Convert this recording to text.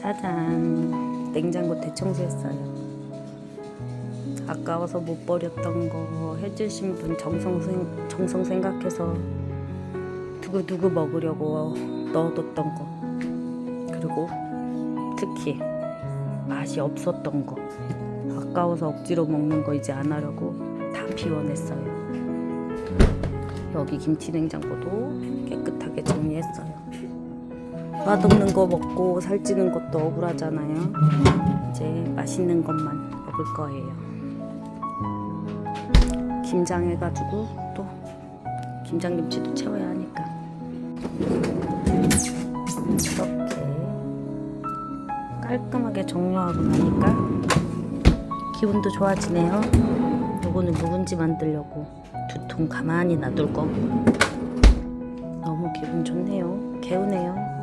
짜잔. 냉장고 대청소했어요. 아까워서 못 버렸던 거 해주신 분 정성, 생- 정성 생각해서 두고두고 먹으려고 넣어뒀던 거. 그리고 특히 맛이 없었던 거. 아까워서 억지로 먹는 거 이제 안 하려고 다 비워냈어요. 여기 김치 냉장고도 정리했어요 맛없는 거 먹고 살찌는 것도 억울하잖아요. 이제 맛있는 것만 먹을 거예요. 김장 해가지고 또 김장김치도 채워야 하니까. 이렇게 깔끔하게 정리하고 나니까 기분도 좋아지네요. 요거는 묵은지 만들려고 두 통 가만히 놔둘 거고 너무 기분 좋네요. 개운해요